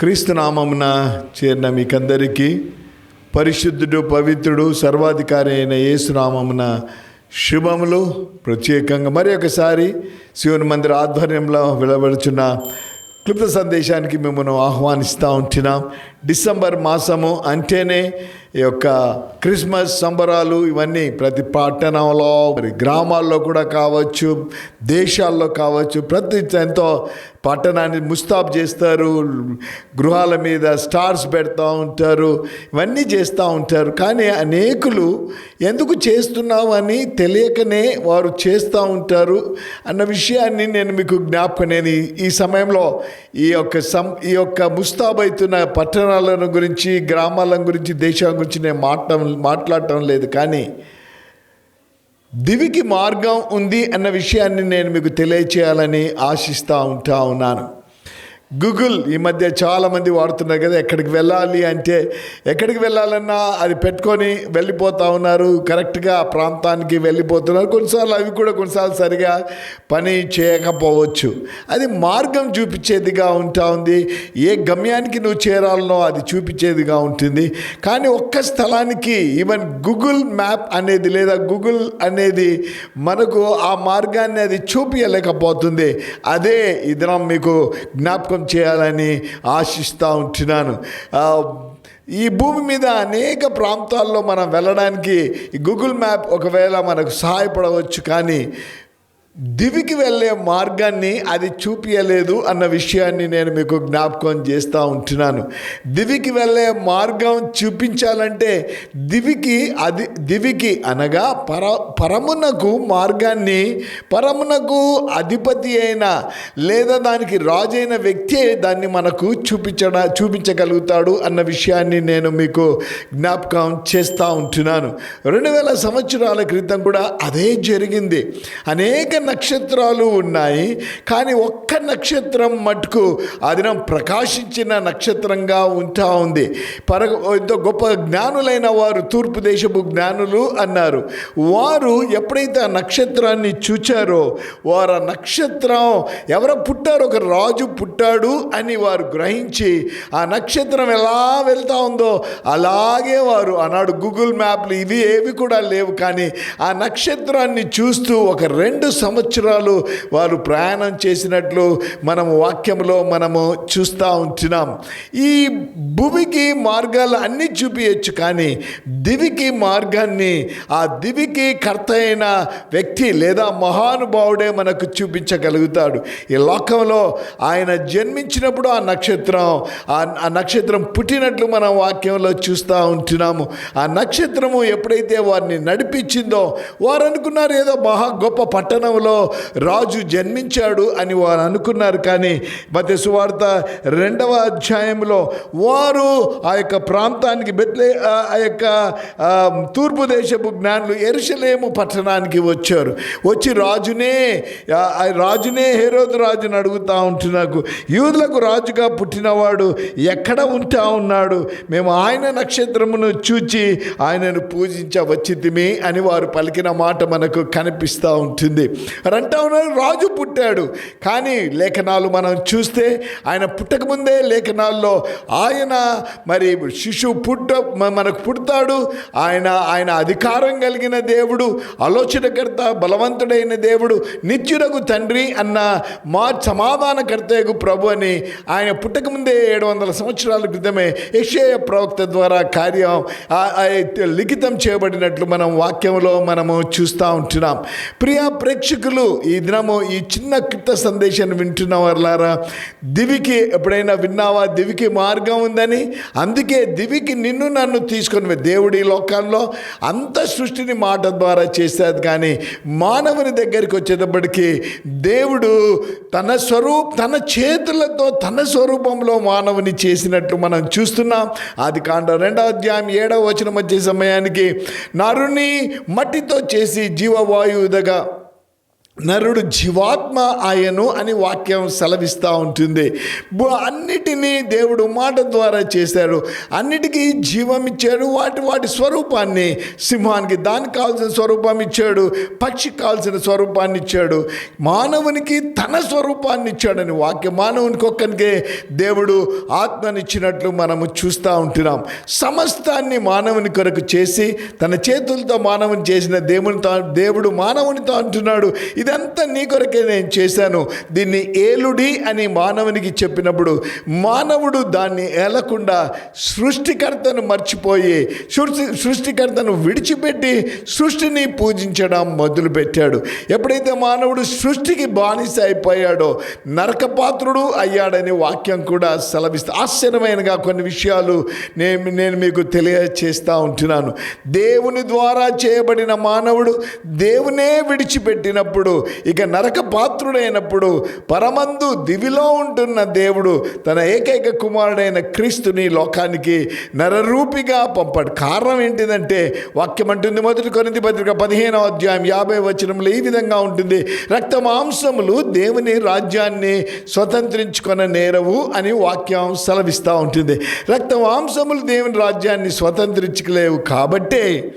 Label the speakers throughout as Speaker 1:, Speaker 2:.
Speaker 1: క్రీస్తు నామమున చేరిన మీకందరికీ పరిశుద్ధుడు పవిత్రుడు సర్వాధికారి అయిన యేసునామమున శుభములు. ప్రత్యేకంగా మరి ఒకసారి శివుని మందిర ఆధ్వర్యంలో వెలువడుచున్న క్లుప్త సందేశానికి మిమ్మల్ని ఆహ్వానిస్తూ ఉంటున్నాం. డిసెంబర్ మాసము అంటేనే ఈ యొక్క క్రిస్మస్ సంబరాలు ఇవన్నీ ప్రతి పట్టణంలో మరి గ్రామాల్లో కూడా కావచ్చు దేశాల్లో కావచ్చు ప్రతి ఎంతో పట్టణాన్ని ముస్తాబ్ చేస్తారు గృహాల మీద స్టార్స్ పెడతా ఉంటారు ఇవన్నీ చేస్తూ ఉంటారు. కానీ అనేకులు ఎందుకు చేస్తున్నావు అని తెలియకనే వారు చేస్తూ ఉంటారు అన్న విషయాన్ని నేను మీకు జ్ఞాపకం నేను ఈ- సమయంలో ఈ యొక్క సం ఈ యొక్క ముస్తాబ్ అవుతున్న పట్టణ పట్టణాలను గురించి గ్రామాల గురించి దేశాల గురించి నేను మాట్లాడటం మాట్లాడటం లేదు. కానీ దివికి మార్గం ఉంది అన్న విషయాన్ని నేను మీకు తెలియచేయాలని ఆశిస్తూ ఉంటా ఉన్నాను. గూగుల్ ఈ మధ్య చాలామంది వాడుతున్నారు కదా ఎక్కడికి వెళ్ళాలి అంటే ఎక్కడికి వెళ్ళాలన్నా అది పెట్టుకొని వెళ్ళిపోతూ ఉన్నారు కరెక్ట్గా ఆ ప్రాంతానికి వెళ్ళిపోతున్నారు. కొన్నిసార్లు అవి కూడా కొన్నిసార్లు సరిగా పని చేయకపోవచ్చు. అది మార్గం చూపించేదిగా ఉంటా ఉంది. ఏ గమ్యానికి నువ్వు చేరాలనో అది చూపించేదిగా ఉంటుంది. కానీ ఒక్క స్థలానికి ఈవెన్ గూగుల్ మ్యాప్ అనేది లేదా గూగుల్ అనేది మనకు ఆ మార్గాన్ని అది చూపించలేకపోతుంది. అదే ఇది మీకు జ్ఞాపకం చేయాలని ఆశిస్తూ ఉంటున్నాను. ఈ భూమి మీద అనేక ప్రాంతాల్లో మనం వెళ్ళడానికి ఈ గూగుల్ మ్యాప్ ఒకవేళ మనకు సహాయపడవచ్చు కానీ దివికి వెళ్ళే మార్గాన్ని అది చూపించలేదు అన్న విషయాన్ని నేను మీకు జ్ఞాపకం చేస్తూ ఉంటున్నాను. దివికి వెళ్ళే మార్గం చూపించాలంటే దివికి అది దివికి అనగా పర పరమునకు మార్గాన్ని పరమునకు అధిపతి అయిన లేదా దానికి రాజైన వ్యక్తి దాన్ని మనకు చూపించడ చూపించగలుగుతాడు అన్న విషయాన్ని నేను మీకు జ్ఞాపకం చేస్తూ ఉంటున్నాను. రెండు వేల సంవత్సరాల క్రితం కూడా అదే జరిగింది. అనేక నక్షత్రాలు ఉన్నాయి. కానీ ఒక్క నక్షత్రం మటుకు అదినం ప్రకాశించిన నక్షత్రంగా ఉంటా ఉంది. పర ఎంతో గొప్ప జ్ఞానులైన వారు తూర్పు దేశపు జ్ఞానులు అన్నారు. వారు ఎప్పుడైతే ఆ నక్షత్రాన్ని చూచారో వారు ఆ నక్షత్రం ఎవరో పుట్టారు ఒక రాజు పుట్టాడు అని వారు గ్రహించి ఆ నక్షత్రం ఎలా వెళ్తా ఉందో అలాగే వారు ఆనాడు గూగుల్ మ్యాప్లు ఇవి ఏవి కూడా లేవు. కానీ ఆ నక్షత్రాన్ని చూస్తూ ఒక రెండు సంవత్సరాలు వారు ప్రయాణం చేసినట్లు మనము వాక్యంలో మనము చూస్తూ ఉంటున్నాం. ఈ భూమికి మార్గాలు అన్నీ చూపించచ్చు కానీ దివికి మార్గాన్ని ఆ దివికి కర్త అయిన వ్యక్తి లేదా మహానుభావుడే మనకు చూపించగలుగుతాడు. ఈ లోకంలో ఆయన జన్మించినప్పుడు ఆ నక్షత్రం ఆ నక్షత్రం పుట్టినట్లు మనం వాక్యంలో చూస్తూ ఉంటున్నాము. ఆ నక్షత్రము ఎప్పుడైతే వారిని నడిపించిందో వారు అనుకున్నారు ఏదో మహా గొప్ప పట్టణం కాలంలో రాజు జన్మించాడు అని వారు అనుకున్నారు. కానీ మత సువార్త రెండవ అధ్యాయంలో వారు ఆ యొక్క ప్రాంతానికి బెత్లే ఆ యొక్క తూర్పు దేశపు జ్ఞానులు ఎరుసలేము పట్టణానికి వచ్చారు. వచ్చి రాజునే ఆ రాజునే హేరోదు రాజుని అడుగుతూ ఉంటున్నాకు యూదులకు రాజుగా పుట్టినవాడు ఎక్కడ ఉంటా ఉన్నాడు? మేము ఆయన నక్షత్రమును చూచి ఆయనను పూజించవచ్చితిమి అని వారు పలికిన మాట మనకు కనిపిస్తూ ఉంటుంది. అంటా ఉన్నారు రాజు పుట్టాడు. కానీ లేఖనాలు మనం చూస్తే ఆయన పుట్టకముందే లేఖనాల్లో ఆయన మరి శిశువు పుట్ట మనకు పుడతాడు. ఆయన ఆయన అధికారం కలిగిన దేవుడు ఆలోచనకర్త బలవంతుడైన దేవుడు నిత్యుడకు తండ్రి అన్న మా సమాధానకర్తకు ప్రభు అని ఆయన పుట్టకముందే ఏడు వందల సంవత్సరాల క్రితమే యక్షేయ ప్రవక్త ద్వారా కార్యం లిఖితం చేయబడినట్లు మనం వాక్యంలో మనము చూస్తూ ఉంటున్నాం. ప్రియా ప్రేక్షకు ప్రేక్షకులు ఈ దినము ఈ చిన్న క్రిత సందేశాన్ని వింటున్న వాళ్ళారా దివికి ఎప్పుడైనా విన్నావా? దివికి మార్గం ఉందని? అందుకే దివికి నిన్ను నన్ను తీసుకొని దేవుడి ఈ లోకాల్లో అంత సృష్టిని మాట ద్వారా చేసేది కానీ మానవుని దగ్గరికి వచ్చేటప్పటికి దేవుడు తన స్వరూప్ తన చేతులతో తన స్వరూపంలో మానవుని చేసినట్లు మనం చూస్తున్నాం. అది కాండ రెండవ అధ్యాయం ఏడవ వచనం వచ్చే సమయానికి నరుని మట్టితో చేసి జీవవాయువుదగా నరుడు జీవాత్మ ఆయను అని వాక్యం సెలవిస్తూ ఉంటుంది. అన్నిటినీ దేవుడు మాట ద్వారా చేశాడు. అన్నిటికీ జీవం ఇచ్చాడు. వాటి వాటి స్వరూపాన్ని సింహానికి దానికి కావాల్సిన స్వరూపం ఇచ్చాడు. పక్షి కావాల్సిన స్వరూపాన్ని ఇచ్చాడు. మానవునికి తన స్వరూపాన్ని ఇచ్చాడని వాక్యం. మానవునికి ఒక్కనికే దేవుడు ఆత్మనిచ్చినట్లు మనము చూస్తూ ఉంటున్నాం. సమస్తాన్ని మానవుని కొరకు చేసి తన చేతులతో మానవుని చేసిన దేవునితో దేవుడు మానవునితో అంటున్నాడు. ఇదంతా నీ కొరకే నేను చేశాను. దీన్ని ఏలుడి అని మానవునికి చెప్పినప్పుడు మానవుడు దాన్ని ఏలకుండా సృష్టికర్తను మర్చిపోయి సృష్టి సృష్టికర్తను విడిచిపెట్టి సృష్టిని పూజించడం మొదలుపెట్టాడు. ఎప్పుడైతే మానవుడు సృష్టికి బానిస అయిపోయాడో నరకపాత్రుడు అయ్యాడని వాక్యం కూడా సెలవిస్తా ఆశ్చర్యమైనగా కొన్ని విషయాలు నేను నేను మీకు తెలియచేస్తూ ఉంటున్నాను. దేవుని ద్వారా చేయబడిన మానవుడు దేవునే విడిచిపెట్టినప్పుడు ఇక నరక పాత్రుడైనప్పుడు పరమందు దివిలో ఉంటున్న దేవుడు తన ఏకైక కుమారుడైన క్రీస్తుని లోకానికి నరరూపిగా పంపాడు. కారణం ఏంటిదంటే వాక్యం అంటుంది మొదటి కొరింది పత్రిక పదిహేనవ అధ్యాయం యాభై వచనంలో ఈ విధంగా ఉంటుంది. రక్త మాంసములు దేవుని రాజ్యాన్ని స్వతంత్రించుకొన నేరవు అని వాక్యం సెలవిస్తూ ఉంటుంది. రక్త మాంసములు దేవుని రాజ్యాన్ని స్వతంత్రించుకోలేవు కాబట్టే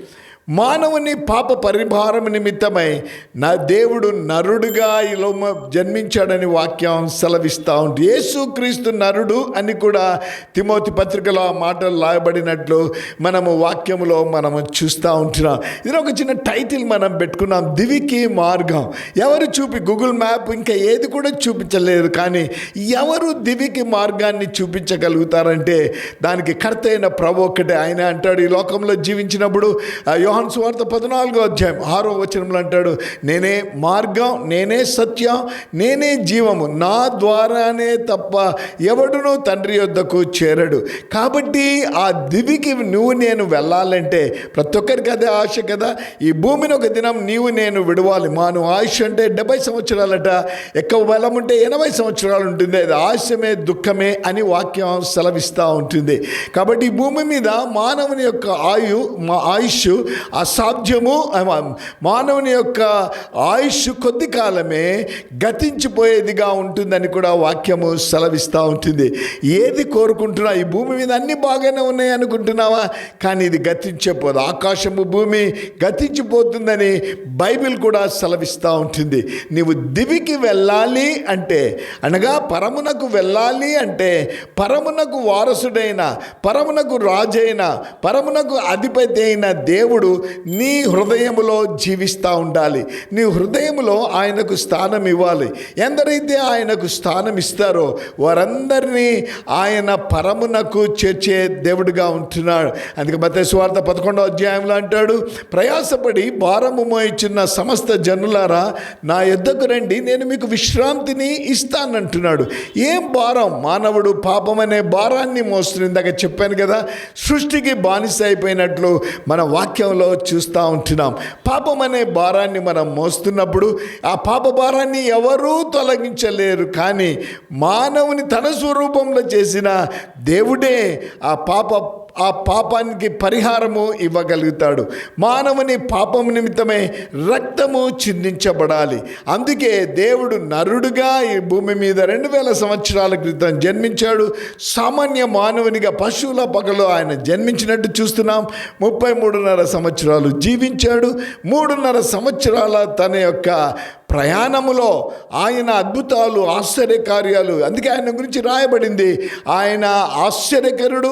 Speaker 1: మానవుని పాప పరిభారం నిమిత్తమై నా దేవుడు నరుడుగా ఇలా జన్మించాడని వాక్యం సెలవిస్తూ ఉంటుంది యేసుక్రీస్తు నరుడు అని కూడా తిమోతి పత్రికలో ఆ మాటలు లాయబడినట్లు మనము వాక్యంలో మనము చూస్తూ ఉంటున్నాం. ఇది ఒక చిన్న టైటిల్ మనం పెట్టుకున్నాం దివికి మార్గం. ఎవరు చూపి గూగుల్ మ్యాప్ ఇంకా ఏది కూడా చూపించలేదు కానీ ఎవరు దివికి మార్గాన్ని చూపించగలుగుతారంటే దానికి కర్త అయిన ప్రభు ఒక్కటే. ఆయన అంటాడు ఈ లోకంలో జీవించినప్పుడు యోహన్ యోహాన్ సువార్త పద్నాలుగో అధ్యాయం ఆరో వచనంలో అంటాడు నేనే మార్గం నేనే సత్యం నేనే జీవము. నా ద్వారానే తప్ప ఎవడునూ తండ్రి యొద్దకు చేరడు. కాబట్టి ఆ దివికి నువ్వు నేను వెళ్ళాలంటే ప్రతి ఒక్కరికి అదే ఆశ కదా. ఈ భూమిని ఒక దినం నీవు నేను విడవాలి. మాను ఆయుష్ అంటే డెబ్బై సంవత్సరాలట. ఎక్కువ బలం ఉంటే ఎనభై సంవత్సరాలు ఉంటుంది. అది ఆశమే దుఃఖమే అని వాక్యం సెలవిస్తూ ఉంటుంది. కాబట్టి ఈ భూమి మీద మానవుని యొక్క ఆయు మా ఆయుష్ అసాధ్యము మానవుని యొక్క ఆయుష్ కొద్ది కాలమే గతించిపోయేదిగా ఉంటుందని కూడా వాక్యము సెలవిస్తూ ఉంటుంది. ఏది కోరుకుంటున్నా ఈ భూమి మీద అన్ని బాగానే ఉన్నాయి అనుకుంటున్నావా? కానీ ఇది గతించిపోదు ఆకాశము భూమి గతించిపోతుందని బైబిల్ కూడా సెలవిస్తూ ఉంటుంది. నీవు దివికి వెళ్ళాలి అంటే అనగా పరమునకు వెళ్ళాలి అంటే పరమునకు వారసుడైన పరమునకు రాజైన పరమునకు అధిపతి అయిన దేవుడు నీ హృదయములో జీవిస్తూ ఉండాలి. నీ హృదయంలో ఆయనకు స్థానం ఇవ్వాలి. ఎందరైతే ఆయనకు స్థానం ఇస్తారో వారందరినీ ఆయన పరమునకు చేర్చే దేవుడిగా ఉంటున్నాడు. అందుకే మత స్వార్థ పదకొండో అధ్యాయంలో అంటాడు ప్రయాసపడి భారము మోయిచున్న సమస్త జనులారా నా యొద్దకు రండి నేను మీకు విశ్రాంతిని ఇస్తానంటున్నాడు. ఏం భారం? మానవుడు పాపం అనే భారాన్ని మోస్తుంది ఇందాక చెప్పాను కదా సృష్టికి బానిస అయిపోయినట్లు మన వాక్యంలో చూస్తూ ఉంటున్నాం. పాపం అనే భారాన్ని మనం మోస్తున్నప్పుడు ఆ పాప భారాన్ని ఎవరూ తొలగించలేరు. కానీ మానవుని తన స్వరూపంలో చేసిన దేవుడే ఆ పాప ఆ పాపానికి పరిహారము ఇవ్వగలుగుతాడు. మానవుని పాపం నిమిత్తమే రక్తము చిందించబడాలి. అందుకే దేవుడు నరుడుగా ఈ భూమి మీద రెండు వేల సంవత్సరాల క్రితం జన్మించాడు. సామాన్య మానవునిగా పశువుల పగలో ఆయన జన్మించినట్టు చూస్తున్నాం. ముప్పై మూడున్నర సంవత్సరాలు జీవించాడు. మూడున్నర సంవత్సరాల తన యొక్క ప్రయాణములో ఆయన అద్భుతాలు ఆశ్చర్యకార్యాలు అందుకే ఆయన గురించి రాయబడింది. ఆయన ఆశ్చర్యకరుడు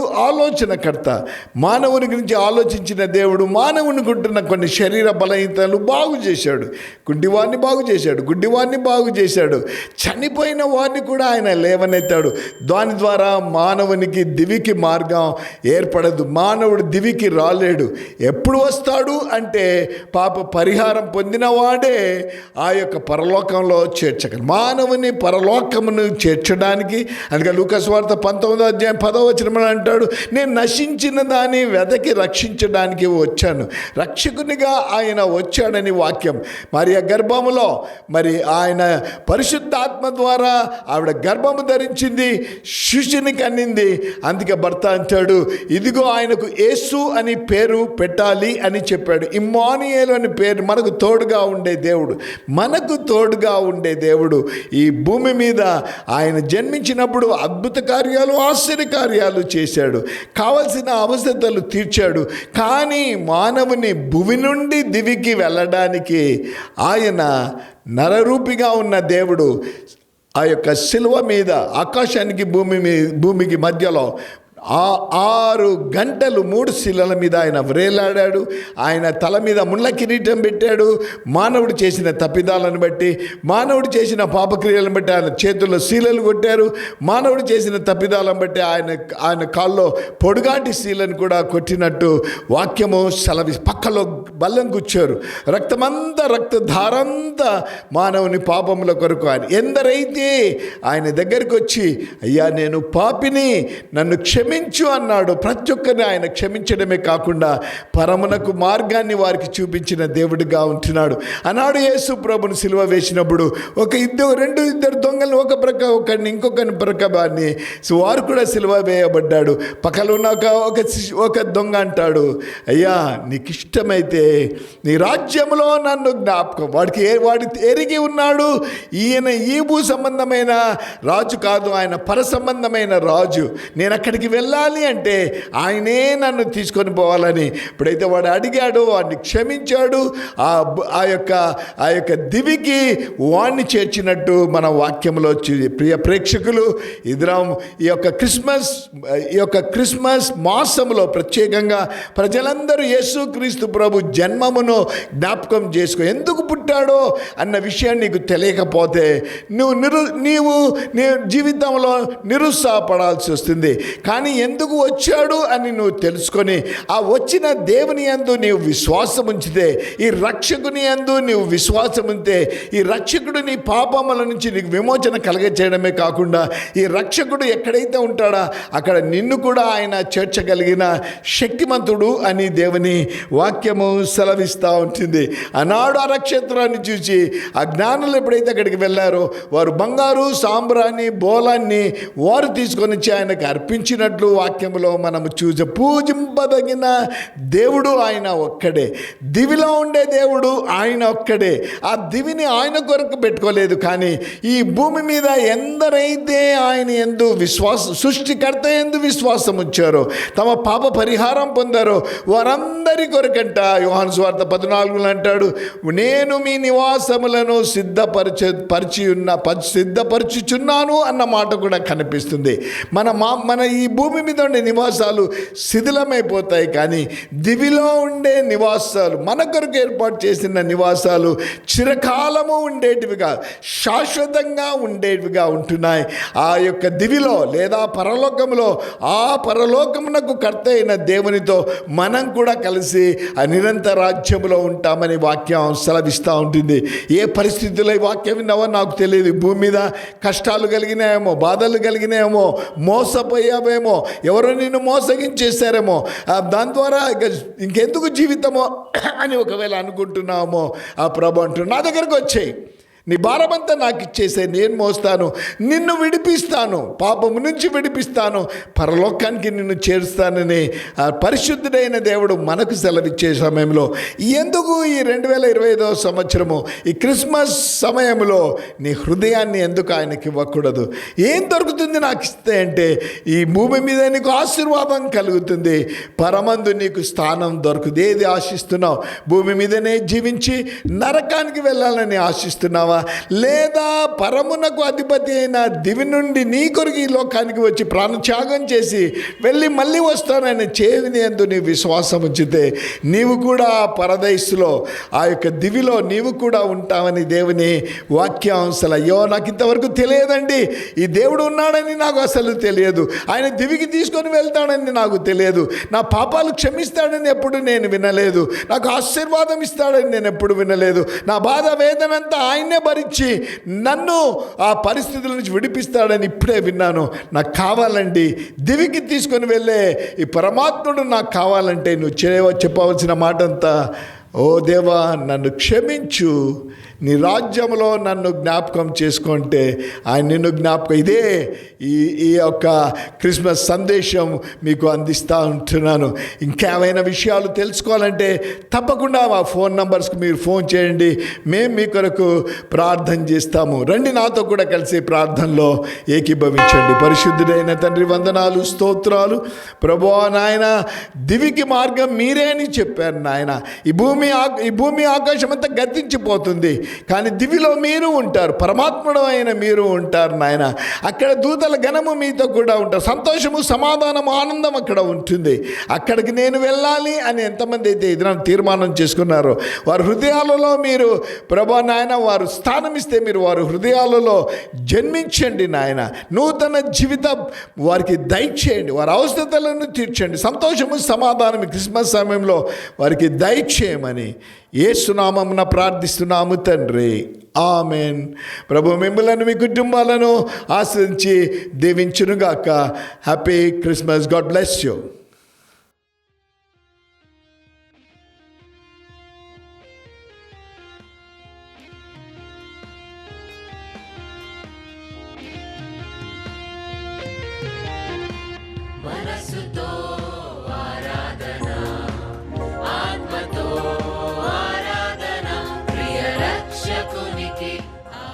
Speaker 1: ఆలోచనకర్త మానవుని గురించి ఆలోచించిన దేవుడు మానవుని ఉంటున్న కొన్ని శరీర బలహీనతలు బాగు చేశాడు. గుడ్డివాడిని బాగు చేశాడు గుడ్డివాడిని బాగు చేశాడు. చనిపోయిన వాడిని కూడా ఆయన లేవనెత్తాడు. దాని ద్వారా మానవునికి దివికి మార్గం ఏర్పడదు. మానవుడు దివికి రాలేడు. ఎప్పుడు వస్తాడు అంటే పాప పరిహారం పొందినవాడే ఆ యొక్క పరలోకంలో చేర్చగలరు మానవుని పరలోకమును చేర్చడానికి అందుకే లూకస్ వార్త పంతొమ్మిదో అధ్యాయం పదో వచ్చిన అంటాడు నేను నశించిన దాన్ని వెదకి రక్షించడానికి వచ్చాను. రక్షకునిగా ఆయన వచ్చాడని వాక్యం. మరి ఆ గర్భములో మరి ఆయన పరిశుద్ధాత్మ ద్వారా ఆవిడ గర్భము ధరించింది శిష్యుని కన్నింది. అందుకే భర్త అంటాడు ఇదిగో ఆయనకు యేసు అని పేరు పెట్టాలి అని చెప్పాడు. ఇమ్మానియేలు అని పేరు మనకు తోడుగా ఉండే దేవుడు మనకు తోడుగా ఉండే దేవుడు. ఈ భూమి మీద ఆయన జన్మించినప్పుడు అద్భుత కార్యాలు ఆశ్చర్య కార్యాలు చేశాడు. కావలసిన అవసరతలు తీర్చాడు. కానీ మానవుని భూమి నుండి దివికి వెళ్ళడానికి ఆయన నరరూపిగా ఉన్న దేవుడు ఆ యొక్క శిలువ మీద ఆకాశానికి భూమి మీ భూమికి మధ్యలో ఆ ఆరు గంటలు మూడు శిలల మీద ఆయన వ్రేలాడాడు. ఆయన తల మీద ముళ్ళ కిరీటం పెట్టాడు. మానవుడు చేసిన తప్పిదాలను బట్టి మానవుడు చేసిన పాపక్రియలను బట్టి ఆయన చేతుల్లో శీలలు కొట్టారు. మానవుడు చేసిన తప్పిదాలను బట్టి ఆయన ఆయన కాల్లో పొడుగాటి శీలను కూడా కొట్టినట్టు వాక్యము సెలవి పక్కలో బల్లం కూర్చారు రక్తమంతా రక్తధారంతా మానవుని పాపముల కొరకు ఆయన ఎందరైతే ఆయన దగ్గరికి వచ్చి అయ్యా నేను పాపిని నన్ను క్షమించు అన్నాడు. ప్రతి ఒక్కరిని ఆయన క్షమించడమే కాకుండా పరమునకు మార్గాన్ని వారికి చూపించిన దేవుడిగా ఉంటున్నాడు. అన్నాడు యేసు ప్రభుని సిలువ వేసినప్పుడు ఒక ఇద్దరు రెండు ఇద్దరు దొంగలు ఒక ప్రక్క ఒకరిని ఇంకొకరిని ప్రక్క వారు కూడా సిలువ వేయబడ్డాడు. పక్కన ఉన్న ఒక ఒక శిశు- ఒక దొంగ అంటాడు అయ్యా నీకు ఇష్టమైతే నీ రాజ్యంలో నన్ను జ్ఞాపకం. వాడికి ఏ వాడి ఎరిగి ఉన్నాడు. ఈయన ఈ భూ సంబంధమైన రాజు కాదు ఆయన పర సంబంధమైన రాజు. నేను అక్కడికి వెళ్ళాలి అంటే ఆయనే నన్ను తీసుకొని పోవాలని. ఇప్పుడైతే వాడు అడిగాడు వాడిని క్షమించాడు. ఆ ఆ యొక్క ఆ యొక్క దివికి వాణ్ణి చేర్చినట్టు మన వాక్యంలో ప్రియ ప్రేక్షకులు ఇద్దరం ఈ యొక్క క్రిస్మస్ ఈ యొక్క క్రిస్మస్ మాసంలో ప్రత్యేకంగా ప్రజలందరూ యేసుక్రీస్తు ప్రభు జన్మమును జ్ఞాపకం చేసుకో ఎందుకు పుట్టాడో అన్న విషయాన్ని నీకు తెలియకపోతే నువ్వు నిరు నీవు నీ జీవితంలో నిరుత్సాహపడాల్సి వస్తుంది. కానీ ఎందుకు వచ్చాడు అని నువ్వు తెలుసుకొని ఆ వచ్చిన దేవుని యందు నీవు విశ్వాసం ఉంచితే ఈ రక్షకుని యందు నీవు విశ్వాసం ఉంటే ఈ రక్షకుడు నీ పాపముల నుంచి నీకు విమోచన కలగచేయడమే కాకుండా ఈ రక్షకుడు ఎక్కడైతే ఉంటాడో అక్కడ నిన్ను కూడా ఆయన చేర్చగలిగిన శక్తిమంతుడు అని దేవుని వాక్యము సెలవిస్తూ ఉంటుంది. ఆనాడు ఆ నక్షత్రాన్ని చూసి ఆ జ్ఞానులు ఎప్పుడైతే అక్కడికి వెళ్ళారో వారు బంగారు సాంబ్రాన్ని బోలాన్ని వారు తీసుకొని వచ్చి ఆయనకు అర్పించినట్లు వాక్యంలో మనం చూసి పూజింపదగిన దేవుడు ఆయన ఒక్కడే. దివిలో ఉండే దేవుడు ఆయన ఒక్కడే. ఆ దివిని ఆయన కొరకు పెట్టుకోలేదు కానీ ఈ భూమి మీద ఎందరైతే ఆయన ఎందు విశ్వాస సృష్టికర్త ఎందు విశ్వాసం ఉంచారో తమ పాప పరిహారం పొందారో వారందరి కొరకంట యోహాను స్వార్థ పద్నాలుగులో అంటాడు నేను మీ నివాసములను సిద్ధపరచ పరిచి ఉన్న సిద్ధపరచుచున్నాను అన్న మాట కూడా కనిపిస్తుంది. మన మా మన ఈ భూమి మీద ఉండే నివాసాలు శిథిలమైపోతాయి కానీ దివిలో ఉండే నివాసాలు మన కొరకు ఏర్పాటు చేసిన నివాసాలు చిరకాలము ఉండేటివిగా శాశ్వతంగా ఉండేటివిగా ఉంటున్నాయి. ఆ యొక్క దివిలో లేదా పరలోకంలో ఆ పరలోకమునకు కర్త అయిన దేవునితో మనం కూడా కలిసి ఆ నిరంతర రాజ్యంలో ఉంటామని వాక్యం సెలవిస్తూ ఉంటుంది. ఏ పరిస్థితుల్లో ఈ వాక్యం విన్నావో నాకు తెలియదు. భూమి మీద కష్టాలు కలిగినాయేమో బాధలు కలిగినాయేమో మోసపోయావేమో ఎవరు నిన్ను మోసగించేశారేమో? ఆ దాని ద్వారా ఇక ఇంకెందుకు జీవితమో? అని ఒకవేళ అనుకుంటున్నామో ఆ ప్రభు అంటున్నా నా దగ్గరకు వచ్చేయి. నీ భారమంతా నాకు ఇచ్చేసే నేను మోస్తాను నిన్ను విడిపిస్తాను పాపము నుంచి విడిపిస్తాను పరలోకానికి నిన్ను చేరుస్తానని పరిశుద్ధుడైన దేవుడు మనకు సెలవిచ్చే సమయంలో ఎందుకు ఈ రెండు వేల ఇరవై ఐదవ సంవత్సరము ఈ క్రిస్మస్ సమయంలో నీ హృదయాన్ని ఎందుకు ఆయనకి ఇవ్వకూడదు? ఏం దొరుకుతుంది నాకు ఇస్తే అంటే ఈ భూమి మీద నీకు ఆశీర్వాదం కలుగుతుంది పరమందు నీకు స్థానం దొరుకుతుంది. ఏది ఆశిస్తున్నావు? భూమి మీదనే జీవించి నరకానికి వెళ్ళాలని ఆశిస్తున్నావా? లేదా పరమునకు అధిపతి అయిన దివి నుండి నీ కొరకు ఈ లోకానికి వచ్చి ప్రాణత్యాగం చేసి వెళ్ళి మళ్ళీ వస్తానని చేవిని ఎందు నీ విశ్వాసం ఉంచితే నీవు కూడా ఆ ఆ యొక్క దివిలో నీవు కూడా ఉంటావని దేవుని వాక్యాంశాలు అయ్యో నాకు ఇంతవరకు తెలియదండి. ఈ దేవుడు ఉన్నాడని నాకు అసలు తెలియదు. ఆయన దివికి తీసుకొని వెళ్తాడని నాకు తెలియదు. నా పాపాలు క్షమిస్తాడని ఎప్పుడు నేను వినలేదు. నాకు ఆశీర్వాదం ఇస్తాడని నేను ఎప్పుడు వినలేదు. నా బాధ వేదనంతా ఆయనే భరించి నన్ను ఆ పరిస్థితుల నుంచి విడిపిస్తాడని ఇప్పుడే విన్నాను. నాకు కావాలండి. దివికి తీసుకొని వెళ్ళే ఈ పరమాత్ముడు నాకు కావాలంటే నువ్వు చేయ చెప్పవలసిన మాట అంతా ఓ దేవా నన్ను క్షమించు. నీ రాజ్యంలో నన్ను జ్ఞాపకం చేసుకుంటే ఆయన నిన్ను జ్ఞాపకం ఇదే ఈ ఈ యొక్క క్రిస్మస్ సందేశం మీకు అందిస్తూ ఉంటున్నాను. ఇంకేమైనా విషయాలు తెలుసుకోవాలంటే తప్పకుండా మా ఫోన్ నంబర్స్కి మీరు ఫోన్ చేయండి. మేము మీ కొరకు ప్రార్థన చేస్తాము. రండి నాతో కూడా కలిసి ప్రార్థనలో ఏకీభవించండి. పరిశుద్ధుడైన తండ్రి వందనాలు స్తోత్రాలు. ప్రభువా నాయన దివికి మార్గం మీరే అని చెప్పారు నాయన. ఈ భూమి ఈ భూమి ఆకాశం అంతా గతించిపోతుంది. కానీ దివిలో మీరు ఉంటారు పరమాత్ముడు అయిన మీరు ఉంటారు నాయన. అక్కడ దూతల ఘనము మీతో కూడా ఉంటారు. సంతోషము సమాధానం ఆనందం అక్కడ ఉంటుంది. అక్కడికి నేను వెళ్ళాలి అని ఎంతమంది అయితే ఇది తీర్మానం చేసుకున్నారో వారి హృదయాలలో మీరు ప్రభా నాయన వారు స్థానం ఇస్తే మీరు వారి హృదయాలలో జన్మించండి నాయన. నూతన జీవితం వారికి దయచేయండి. వారి అవసరతలను తీర్చండి. సంతోషము సమాధానం క్రిస్మస్ సమయంలో వారికి దయచేయమని ఏసునామమున ప్రార్థిస్తున్నాము తండ్రి. ఆమెన్. ప్రభు మిమ్మలను మీ కుటుంబాలను ఆశ్రయించి దీవించునుగాక. Happy Christmas. God bless you.